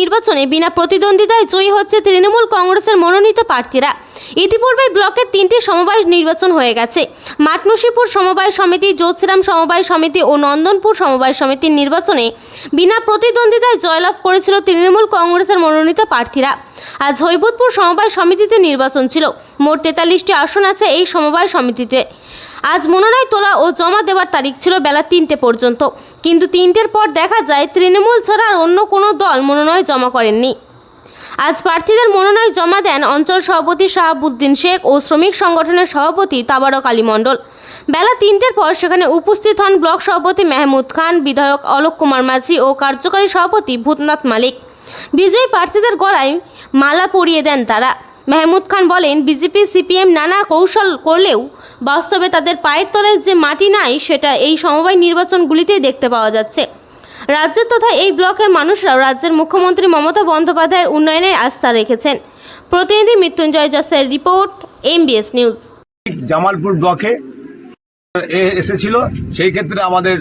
নির্বাচনে বিনা প্রতিদ্বন্দ্বিতায় জয়ী হচ্ছে তৃণমূল কংগ্রেসের মনোনীত প্রার্থীরা। ইতিপূর্বে ব্লকের তিনটি সমবায় নির্বাচন হয়ে গেছে। মাটনসিপুর সমবায় সমিতি যোৎসিরাম সমবায় সমিতি ও নন্দনপুর সমবায় সমিতির নির্বাচনে বিনা প্রতিদ্বন্দ্বিতায় জয়লাভ করেছিল তৃণমূল কংগ্রেসের মনোনীত প্রার্থীরা। আজ হৈবতপুর সমবায় সমিতিতে নির্বাচন ছিল। মোট তেতাল্লিশটি আসন আছে এই সমবায় সমিতিতে। আজ মনোনয় তোলা ও জমা দেওয়ার তারিখ ছিল বেলা তিনটে পর্যন্ত। কিন্তু তিনটের পর দেখা যায়, তৃণমূল ছাড়া আর অন্য কোনো দল মনোনয় জমা করেননি। আজ প্রার্থীদের মনোনয়ন জমা দেন অঞ্চল সভাপতি শাহাবুদ্দিন শেখ ও শ্রমিক সংগঠনের সভাপতি তাবারক আলী মণ্ডল। বেলা তিনটের পর সেখানে উপস্থিত হন ব্লক সভাপতি মেহমুদ খান, বিধায়ক অলোক কুমার মাঝি ও কার্যকারী সভাপতি ভূতনাথ মালিক। বিজয়ী প্রার্থীদের গলায় মালা পরিয়ে দেন তারা। মেহমুদ খান বলেন, বিজেপি, সিপিএম নানা কৌশল করলেও বাস্তবে তাদের পায়ের তলায় যে মাটি নাই, সেটা এই সমবায় নির্বাচনগুলিতেই দেখতে পাওয়া যাচ্ছে। রাজ্য তথা এই ব্লকের মানুষরাও রাজ্যের মুখ্যমন্ত্রী মমতা বন্দ্যোপাধ্যায়ের উন্নয়নে আস্থা রেখেছেন। প্রতিনিধি মৃত্যুঞ্জয় জসের রিপোর্ট এমবিএস নিউজ জামালপুর ব্লকে এসেছিল, সেই ক্ষেত্রে আমাদের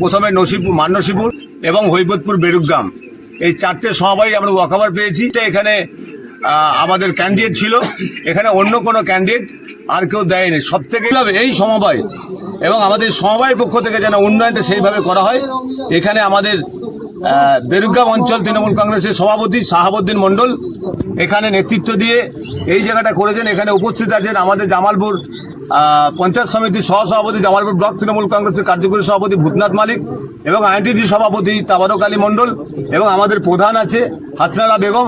প্রথমে নসিপুর মান্নসিপুর এবং হৈবতপুর বেরুগ্রাম এই চারটে সমবায় আমরা ওয়াকাবার পেয়েছি। এখানে আমাদের ক্যান্ডিডেট ছিল। এখানে অন্য কোনো ক্যান্ডিডেট আর কেউ দেয়নি। সব থেকে এই সমবায় এবং আমাদের সমবায়ের পক্ষ থেকে যেন উন্নয়নটা সেইভাবে করা হয়, এখানে আমাদের বেরুগ্রাম অঞ্চল তৃণমূল কংগ্রেসের সভাপতি শাহাবুদ্দিন মণ্ডল এখানে নেতৃত্ব দিয়ে এই জায়গাটা করেছেন। এখানে উপস্থিত আছেন আমাদের জামালপুর পঞ্চায়েত সমিতির সহসভাপতি, জামালপুর ব্লক তৃণমূল কংগ্রেসের কার্যকরী সভাপতি ভূতনাথ মালিক এবং আইনটিডি সভাপতি তাবারক আলী মণ্ডল এবং আমাদের প্রধান আছে হাসনারা বেগম।